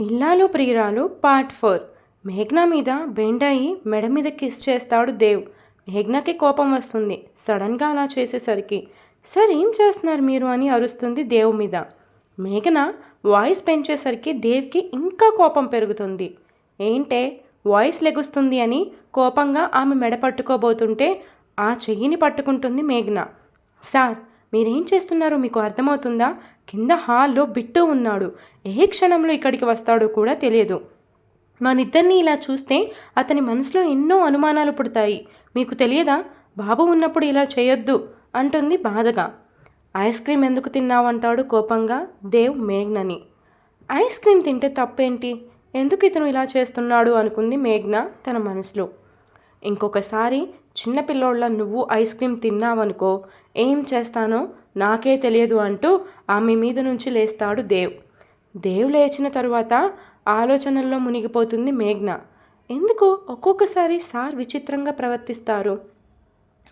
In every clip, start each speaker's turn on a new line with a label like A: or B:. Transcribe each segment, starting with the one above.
A: ఇల్లాలు ప్రియురాలు part four. మేఘ్నా మీద బెండ్ అయ్యి మెడ మీద కిస్ చేస్తాడు దేవ్. మేఘ్నాకి కోపం వస్తుంది. సడన్గా అలా చేసేసరికి సార్ ఏం చేస్తున్నారు మీరు? అని అరుస్తుంది దేవ్ మీద. మేఘన వాయిస్ పెంచేసరికి దేవ్కి ఇంకా కోపం పెరుగుతుంది. ఏంటే వాయిస్ లెగుస్తుంది అని కోపంగా ఆమె మెడ పట్టుకోబోతుంటే ఆ చెయ్యిని పట్టుకుంటుంది మేఘన. సార్ మీరేం చేస్తున్నారో మీకు అర్థమవుతుందా? కింద హాల్లో బిట్టు ఉన్నాడు. ఏ క్షణంలో ఇక్కడికి వస్తాడో కూడా తెలియదు. మనిద్దరిని ఇలా చూస్తే అతని మనసులో ఎన్నో అనుమానాలు పుడతాయి. మీకు తెలియదా? బాబు ఉన్నప్పుడు ఇలా చేయొద్దు అంటుంది బాధగా. ఐస్ క్రీమ్ ఎందుకు తిన్నావంటాడు కోపంగా దేవ్ మేఘ్నని. ఐస్ క్రీమ్ తింటే తప్పేంటి? ఎందుకు ఇతను ఇలా చేస్తున్నాడు అనుకుంది మేఘ్న తన మనసులో. ఇంకొకసారి చిన్నపిల్లోళ్ళ నువ్వు ఐస్ క్రీమ్ తిన్నావనుకో ఏం చేస్తానో నాకే తెలియదు అంటూ ఆమె మీద నుంచి లేస్తాడు దేవ్. దేవ్ లేచిన తరువాత ఆలోచనల్లో మునిగిపోతుంది మేఘ్న. ఎందుకు ఒక్కొక్కసారి సార్ విచిత్రంగా ప్రవర్తిస్తారు?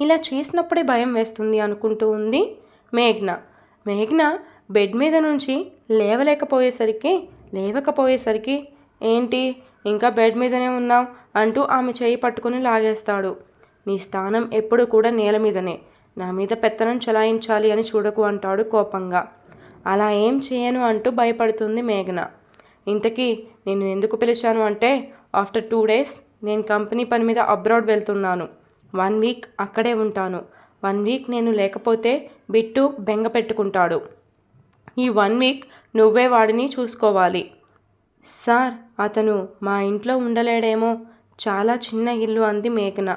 A: ఇలా చేసినప్పుడే భయం వేస్తుంది అనుకుంటూ ఉంది మేఘ్న. మేఘ్న బెడ్ మీద నుంచి లేవలేకపోయేసరికి లేవకపోయేసరికి ఏంటి? ఇంకా బెడ్ మీదనే ఉన్నావు అంటూ ఆమె చేయి పట్టుకుని లాగేస్తాడు. నీ స్థానం ఎప్పుడు కూడా నేల మీదనే. నా మీద పెత్తనం చలాయించాలి అని చూడకు అంటాడు కోపంగా. అలా ఏం చేయను అంటూ భయపడుతుంది మేఘన. ఇంతకీ నేను ఎందుకు పిలిచాను అంటే ఆఫ్టర్ టూ డేస్ నేను కంపెనీ పని మీద అబ్రాడ్ వెళ్తున్నాను. వన్ వీక్ అక్కడే ఉంటాను. వన్ వీక్ నేను లేకపోతే బిట్టు బెంగ పెట్టుకుంటాడు. ఈ వన్ వీక్ నువ్వే వాడిని చూసుకోవాలి. సార్ అతను మా ఇంట్లో ఉండలేడేమో. చాలా చిన్న ఇల్లు అంది మేఘన.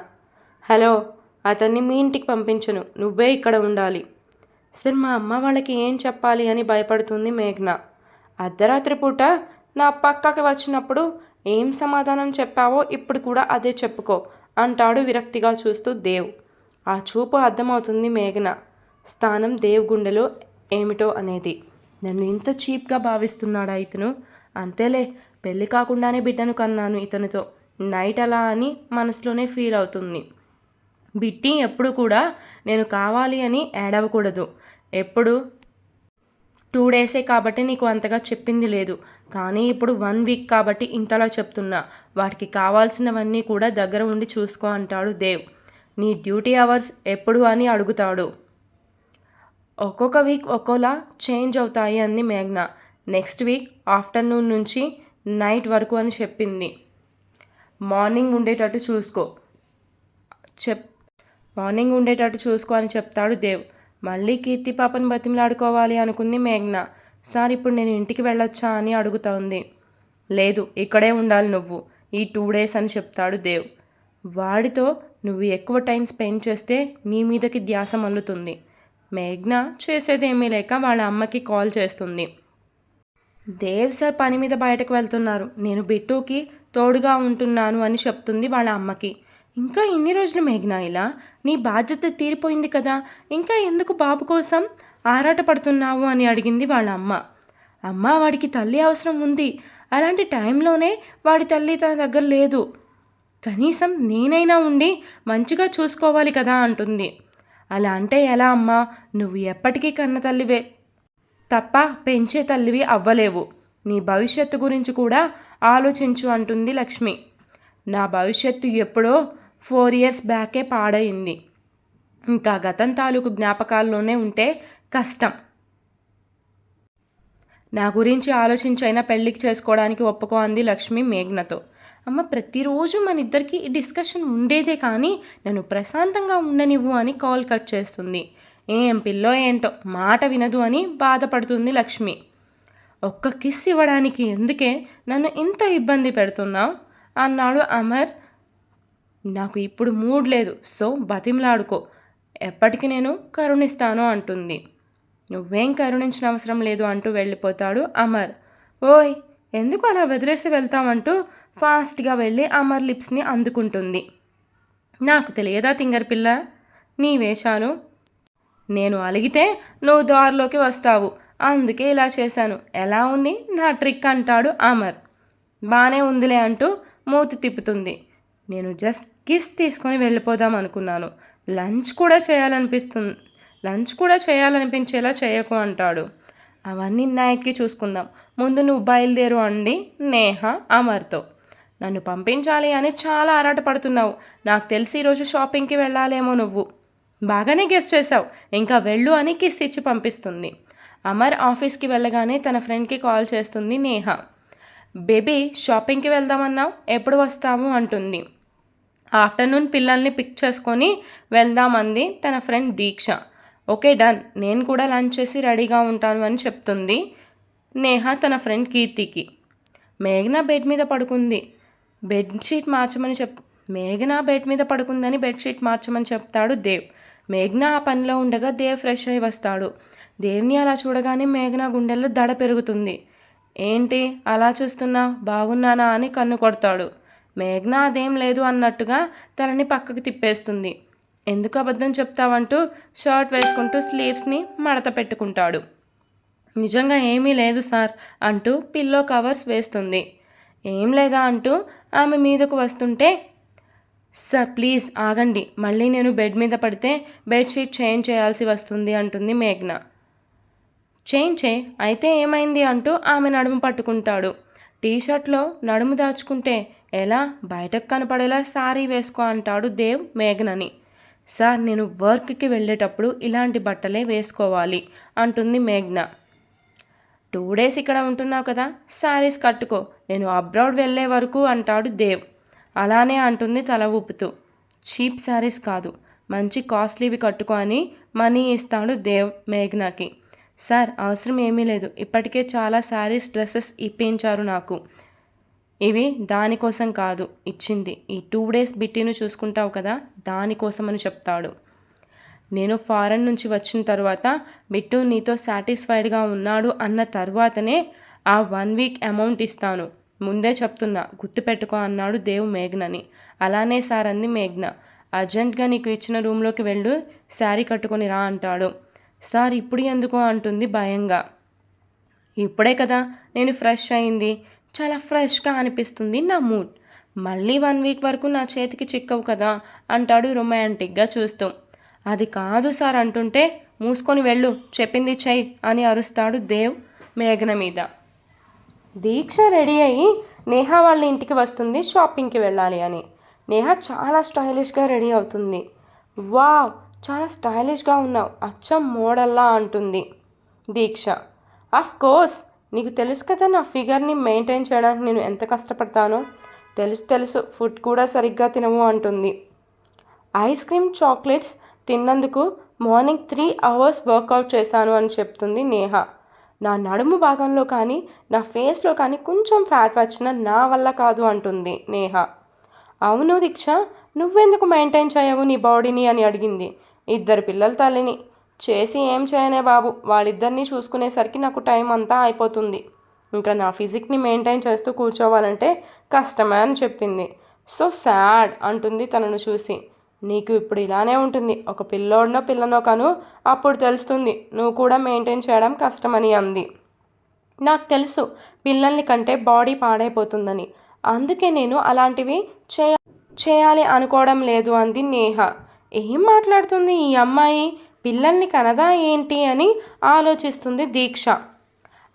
A: హలో అతన్ని మీ ఇంటికి పంపించను. నువ్వే ఇక్కడ ఉండాలి. సార్ మా అమ్మ వాళ్ళకి ఏం చెప్పాలి అని భయపడుతుంది మేఘన. అర్ధరాత్రి పూట నా పక్కకి వచ్చినప్పుడు ఏం సమాధానం చెప్పావో ఇప్పుడు కూడా అదే చెప్పుకో అంటాడు విరక్తిగా చూస్తూ దేవ్. ఆ చూపు అర్థమవుతుంది మేఘన. స్థానం దేవ్ గుండెలో ఏమిటో అనేది. నన్ను ఇంత చీప్గా భావిస్తున్నాడా ఇతను? అంతేలే పెళ్ళి కాకుండానే బిడ్డను కన్నాను ఇతనితో. నైట్ అలా అని మనసులోనే ఫీల్ అవుతుంది. బిట్టి ఎప్పుడు కూడా నేను కావాలి అని ఏడవకూడదు. ఎప్పుడు? టూ డేసే కాబట్టి నీకు అంతగా చెప్పింది లేదు. కానీ ఇప్పుడు వన్ వీక్ కాబట్టి ఇంతలా చెప్తున్నా. వాటికి కావాల్సినవన్నీ కూడా దగ్గర ఉండి చూసుకో అంటాడు దేవ్. నీ డ్యూటీ అవర్స్ ఎప్పుడు అని అడుగుతాడు. ఒక్కొక్క వీక్ ఒక్కోలా చేంజ్ అవుతాయి అంది మేఘ్న. నెక్స్ట్ వీక్ ఆఫ్టర్నూన్ నుంచి నైట్ వరకు అని చెప్పింది. మార్నింగ్ ఉండేటట్టు చూసుకో. చెప్ మార్నింగ్ ఉండేటట్టు చూసుకో అని చెప్తాడు దేవ్. మళ్ళీ కీర్తి పాపను బతిమలాడుకోవాలి అనుకుంది మేఘ్న. సార్ ఇప్పుడు నేను ఇంటికి వెళ్ళొచ్చా అని అడుగుతోంది. లేదు ఇక్కడే ఉండాలి నువ్వు. ఈ టూ డేస్ అని చెప్తాడు దేవ్. వాడితో నువ్వు ఎక్కువ టైం స్పెండ్ చేస్తే నీ మీదకి ధ్యాస మల్లుతుంది. మేఘ్న చేసేదేమీ లేక వాళ్ళ అమ్మకి కాల్ చేస్తుంది. దేవ్ సార్ పని మీద బయటకు వెళ్తున్నారు. నేను బిట్టుకి తోడుగా ఉంటున్నాను అని చెప్తుంది వాళ్ళ అమ్మకి. ఇంకా ఎన్ని రోజులు మేఘ్నా ఇలా? నీ బాధ్యత తీరిపోయింది కదా. ఇంకా ఎందుకు బాబు కోసం ఆరాట పడుతున్నావు అని అడిగింది వాళ్ళ అమ్మ. అమ్మ వాడికి తల్లి అవసరం ఉంది. అలాంటి టైంలోనే వాడి తల్లి తన దగ్గర లేదు. కనీసం నేనైనా ఉండి మంచిగా చూసుకోవాలి కదా అంటుంది. అలా అంటే ఎలా అమ్మా? నువ్వు ఎప్పటికీ కన్న తల్లివే. తప్ప పెంచే తల్లివి అవ్వలేవు. నీ భవిష్యత్తు గురించి కూడా ఆలోచించు అంటుంది లక్ష్మి. నా భవిష్యత్తు ఎప్పుడో ఫోర్ ఇయర్స్ బ్యాకే పాడైంది ఇంకా గతం తాలూకు జ్ఞాపకాల్లోనే ఉంటే కష్టం. నా గురించి ఆలోచించైనా పెళ్ళికి చేసుకోవడానికి ఒప్పుకో అంది లక్ష్మి మేఘ్నతో. అమ్మ ప్రతిరోజు మన ఇద్దరికి ఈ డిస్కషన్ ఉండేదే కానీ నన్ను ప్రశాంతంగా ఉండనివ్వు అని కాల్ కట్ చేస్తుంది. ఏం పిల్లో ఏంటో మాట వినదు అని బాధపడుతుంది లక్ష్మి. ఒక్క కిస్ ఇవ్వడానికి ఎందుకే నన్ను ఇంత ఇబ్బంది పెడుతున్నావు? అన్నాడు అమర్ నాకు ఇప్పుడు మూడ్ లేదు. సో బతిమలాడుకో. ఎప్పటికి నేను కరుణిస్తాను అంటుంది. నువ్వేం కరుణించిన అవసరం లేదు అంటూ వెళ్ళిపోతాడు అమర్. ఓయ్ ఎందుకు అలా వదిలేసి వెళ్తామంటూ ఫాస్ట్గా వెళ్ళి అమర్ లిప్స్ని అందుకుంటుంది. నాకు తెలియదా తింగర్ పిల్ల? నీ వేషాలు? నేను అలిగితే నువ్వు దారిలోకి వస్తావు. అందుకే ఇలా చేశాను. ఎలా ఉంది? నా ట్రిక్ అంటాడు అమర్. బాగానే ఉందిలే అంటూ మూతి తిప్పుతుంది. నేను జస్ట్ కిస్ తీసుకొని వెళ్ళిపోదాం అనుకున్నాను. లంచ్ కూడా చేయాలనిపిస్తుంది లంచ్ కూడా చేయాలనిపించేలా చేయకు అంటాడు. అవన్నీ నైట్కి చూసుకుందాం. ముందు నువ్వు బయలుదేరు అండి నేహ అమర్తో. నన్ను పంపించాలి అని చాలా ఆరాటపడుతున్నావు. నాకు తెలిసి ఈరోజు షాపింగ్కి వెళ్ళాలేమో నువ్వు. బాగానే గెస్ట్ చేసావు ఇంకా వెళ్ళు అని కిస్ ఇచ్చి పంపిస్తుంది. అమర్ ఆఫీస్కి వెళ్ళగానే తన ఫ్రెండ్కి కాల్ చేస్తుంది నేహ. బేబీ షాపింగ్కి వెళ్దామన్నావు? ఎప్పుడు వస్తాము అంటుంది. ఆఫ్టర్నూన్ పిల్లల్ని పిక్ చేసుకొని వెళ్దామంది తన ఫ్రెండ్ దీక్ష. Okay done. నేను కూడా లంచ్ చేసి రెడీగా ఉంటాను అని చెప్తుంది నేహ తన ఫ్రెండ్ కీర్తికి. మేఘన బెడ్ మీద పడుకుంది. బెడ్షీట్ మార్చమని చెప్ మేఘన బెడ్ మీద పడుకుందని బెడ్షీట్ మార్చమని చెప్తాడు దేవ్. మేఘన ఆ పనిలో ఉండగా దేవ్ ఫ్రెష్ అయి వస్తాడు. దేవ్ని అలా చూడగానే మేఘన గుండెల్లో దడ పెరుగుతుంది. ఏంటి? అలా చూస్తున్నా? బాగున్నానా? అని కన్ను కొడతాడు. మేఘన అదేం లేదు అన్నట్టుగా తనని పక్కకు తిప్పేస్తుంది. ఎందుకు అబద్ధం చెప్తావంటూ షర్ట్ వేసుకుంటూ స్లీవ్స్ని మడత పెట్టుకుంటాడు. నిజంగా ఏమీ లేదు సార్ అంటూ పిల్లో కవర్స్ వేస్తుంది. ఏం లేదా అంటూ ఆమె మీదకు వస్తుంటే సార్ ప్లీజ్ ఆగండి. మళ్ళీ నేను బెడ్ మీద పడితే బెడ్షీట్ చేంజ్ చేయాల్సి వస్తుంది అంటుంది మేఘ్న. చేంజ్? చే అయితే ఏమైంది? అంటూ ఆమె నడుము పట్టుకుంటాడు. టీషర్ట్లో నడుము దాచుకుంటే ఎలా? బయటకు కనపడేలా సారీ వేసుకో అంటాడు దేవ్ మేఘనని. సార్ నేను వర్క్కి వెళ్ళేటప్పుడు ఇలాంటి బట్టలే వేసుకోవాలి అంటుంది మేఘ్న. టూ డేస్ ఇక్కడ ఉంటున్నావు కదా శారీస్ కట్టుకో నేను అబ్రాడ్ వెళ్ళే వరకు అంటాడు దేవ్. అలానే అంటుంది తల ఊపుతూ. చీప్ శారీస్ కాదు మంచి కాస్ట్లీవి కట్టుకో అని మనీ ఇస్తాడు దేవ్ మేఘ్నాకి. సార్ అవసరం ఏమీ లేదు ఇప్పటికే చాలా శారీస్ డ్రెస్సెస్ ఇప్పించారు నాకు. ఇవి దానికోసం కాదు ఇచ్చింది. ఈ టూ డేస్ బిట్టిని చూసుకుంటావు కదా దానికోసం అని చెప్తాడు. నేను ఫారెన్ నుంచి వచ్చిన తర్వాత బిట్టు నీతో సాటిస్ఫైడ్గా ఉన్నాడు అన్న తర్వాతనే ఆ వన్ వీక్ అమౌంట్ ఇస్తాను. ముందే చెప్తున్నా గుర్తుపెట్టుకో అన్నాడు దేవ్ మేఘ్నని. అలానే సార్ అంది మేఘ్న. అర్జెంట్గా నీకు ఇచ్చిన రూమ్లోకి వెళ్ళు శారీ కట్టుకొని రా అంటాడు. సార్ ఇప్పుడు ఎందుకో అంటుంది భయంగా. ఇప్పుడే కదా నేను ఫ్రెష్ అయింది. చాలా ఫ్రెష్గా అనిపిస్తుంది. నా మూడ్ మళ్ళీ వన్ వీక్ వరకు నా చేతికి చిక్కవు కదా అంటాడు రొమాంటిక్గా చూస్తూ. అది కాదు సార్ అంటుంటే మూసుకొని వెళ్ళు చెప్పింది చెయ్యి అని అరుస్తాడు దేవ్ మేఘన మీద. దీక్ష రెడీ అయ్యి నేహ వాళ్ళ ఇంటికి వస్తుంది షాపింగ్కి వెళ్ళాలి అని. నేహ చాలా స్టైలిష్గా రెడీ అవుతుంది. వావ్ చాలా స్టైలిష్గా ఉన్నావు అచ్చం మోడల్లా అంటుంది దీక్ష. ఆఫ్ కోర్స్ నీకు తెలుసు కదా నా ఫిగర్ని మెయింటైన్ చేయడానికి నేను ఎంత కష్టపడతానో? తెలుసు తెలుసు. ఫుడ్ కూడా సరిగ్గా తినము అంటుంది. ఐస్ క్రీమ్ చాక్లెట్స్ తిన్నందుకు మార్నింగ్ త్రీ అవర్స్ వర్కౌట్ చేశాను అని చెప్తుంది నేహ. నా నడుము భాగంలో కానీ నా ఫేస్లో కానీ కొంచెం ఫ్యాట్ వచ్చిన నా వల్ల కాదు అంటుంది నేహ. అవును దీక్ష నువ్వెందుకు మెయింటైన్ చేయవు నీ బాడీని అని అడిగింది. ఇద్దరు పిల్లల తల్లిని చేసి ఏం చేయనే బాబు? వాళ్ళిద్దరినీ చూసుకునేసరికి నాకు టైం అంతా అయిపోతుంది. ఇంకా నా ఫిజిక్ని మెయింటైన్ చేస్తూ కూర్చోవాలంటే కష్టమే అని చెప్పింది. సో సాడ్ అంటుంది తనను చూసి. నీకు ఇప్పుడు ఇలానే ఉంటుంది. ఒక పిల్లోడినో పిల్లనో కాను. అప్పుడు తెలుస్తుంది. నువ్వు కూడా మెయింటైన్ చేయడం కష్టమని అంది. నాకు తెలుసు. పిల్లల్ని కంటే బాడీ పాడైపోతుందని. అందుకే నేను అలాంటివి చేయ చేయాలి అనుకోవడం లేదు అంది నేహ. ఏం మాట్లాడుతుంది ఈ అమ్మాయి? పిల్లల్ని కనదా ఏంటి అని ఆలోచిస్తుంది దీక్ష.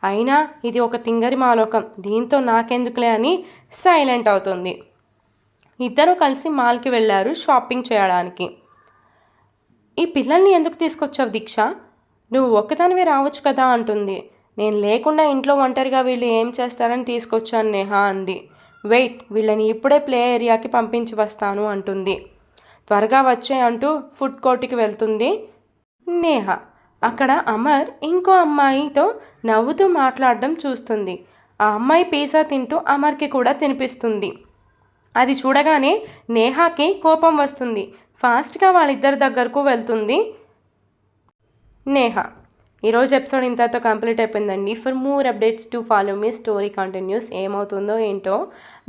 A: అయినా ఇది ఒక తింగరి మాలోకం. దీంతో నాకెందుకులే అని సైలెంట్ అవుతుంది. ఇద్దరు కలిసి మాల్కి వెళ్ళారు షాపింగ్ చేయడానికి. ఈ పిల్లల్ని ఎందుకు తీసుకొచ్చావు దీక్ష? నువ్వు ఒక్కదానివే రావచ్చు కదా అంటుంది. నేను లేకుండా ఇంట్లో ఒంటరిగా వీళ్ళు ఏం చేస్తారని తీసుకొచ్చాను నేహా అంది. వెయిట్ వీళ్ళని ఇప్పుడే ప్లే ఏరియాకి పంపించి వస్తాను అంటుంది. త్వరగా వచ్చే అంటూ ఫుడ్ కోర్ట్కి వెళ్తుంది. నేహ. అక్కడ అమర్ ఇంకో అమ్మాయితో నవ్వుతూ మాట్లాడడం చూస్తుంది. ఆ అమ్మాయి పిజ్జా తింటూ అమర్కి కూడా తినిపిస్తుంది. అది చూడగానే నేహాకి కోపం వస్తుంది. ఫాస్ట్గా వాళ్ళిద్దరి దగ్గరకు వెళ్తుంది నేహ. ఈరోజు ఎపిసోడ్ ఇంతతో కంప్లీట్ అయిపోయిందండి. For more updates to follow me story continues ఏమవుతుందో ఏంటో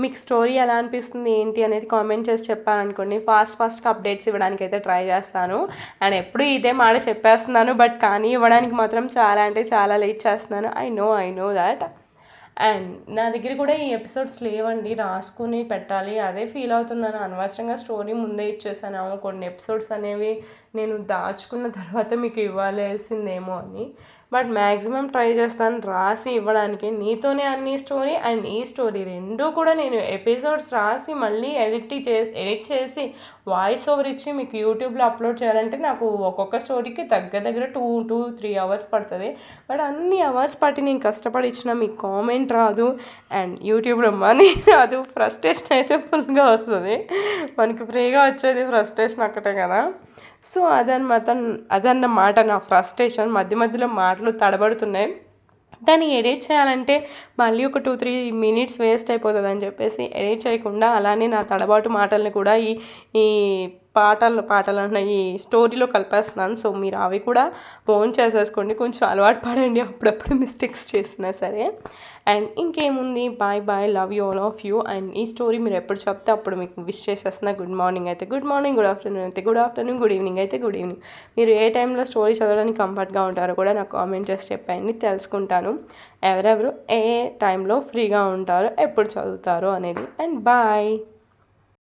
A: మీకు స్టోరీ ఎలా అనిపిస్తుంది ఏంటి అనేది కామెంట్ చేసి చెప్పాలనుకోండి. ఫాస్ట్ ఫాస్ట్గా అప్డేట్స్ ఇవ్వడానికి అయితే ట్రై చేస్తాను. అండ్ ఎప్పుడు ఇదే మాట చెప్పేస్తున్నాను బట్ కానీ ఇవ్వడానికి మాత్రం చాలా అంటే చాలా లేట్ చేస్తున్నాను. I know I know that and నా దగ్గర కూడా ఈ ఎపిసోడ్స్ లేవండి రాసుకుని పెట్టాలి. అదే ఫీల్ అవుతున్నాను. అనవసరంగా స్టోరీ ముందే ఇచ్చేసాను. కొన్ని ఎపిసోడ్స్ అనేవి నేను దాచుకున్న తర్వాత మీకు ఇవ్వాల్సిందేమో అని. బట్ మ్యాక్సిమం ట్రై చేస్తాను. రాసి ఇవ్వడానికి నీతోనే అన్ని స్టోరీ అండ్ ఈ స్టోరీ రెండూ కూడా నేను ఎపిసోడ్స్ రాసి మళ్ళీ ఎడిట్ చేసి ఎడిట్ చేసి వాయిస్ ఓవర్ ఇచ్చి మీకు యూట్యూబ్లో అప్లోడ్ చేయాలంటే నాకు ఒక్కొక్క స్టోరీకి దగ్గర దగ్గర టూ టూ త్రీ అవర్స్ పడుతుంది. బట్ అన్ని అవర్స్ పట్టి నేను కష్టపడి ఇచ్చిన మీకు కామెంట్ రాదు అండ్ యూట్యూబ్లో మనీ రాదు. ఫ్రస్ట్రేషన్ అయితే ఫుల్గా వస్తుంది. మనకి ఫ్రీగా వచ్చేది ఫ్రస్ట్రేషన్ ఒక్కటే కదా. సో అదనమాట అదన్నమాట నా ఫ్రస్ట్రేషన్. మధ్య మధ్యలో మాటలు తడబడుతున్నాయి. దాన్ని ఎడిట్ చేయాలంటే మళ్ళీ ఒక టూ త్రీ మినిట్స్ వేస్ట్ అయిపోతుంది అని చెప్పేసి ఎడిట్ చేయకుండా అలానే నా తడబాటు మాటల్ని కూడా ఈ ఈ పాటలు పాటలు అన్న ఈ స్టోరీలో కలిపేస్తున్నాను. సో మీరు అవి కూడా ఓన్ చేసేసుకోండి. కొంచెం అలవాటు పడండి. అప్పుడప్పుడు మిస్టేక్స్ చేసినా సరే. అండ్ ఇంకేముంది? Bye bye love you all of you and ఈ స్టోరీ మీరు ఎప్పుడు చెప్తే అప్పుడు మీకు విష్ చేసేస్తున్నా. గుడ్ మార్నింగ్ అయితే గుడ్ మార్నింగ్ గుడ్ ఆఫ్టర్నూన్ అయితే గుడ్ ఆఫ్టర్నూన్ గుడ్ ఈవినింగ్ అయితే గుడ్ ఈవినింగ్ మీరు ఏ టైంలో స్టోరీ చదవడానికి కంఫర్ట్గా ఉంటారో కూడా నాకు కామెంట్ చేసి చెప్పండి. తెలుసుకుంటాను. ఎవరెవరు ఏ టైంలో ఫ్రీగా ఉంటారో ఎప్పుడు చదువుతారో అనేది. And bye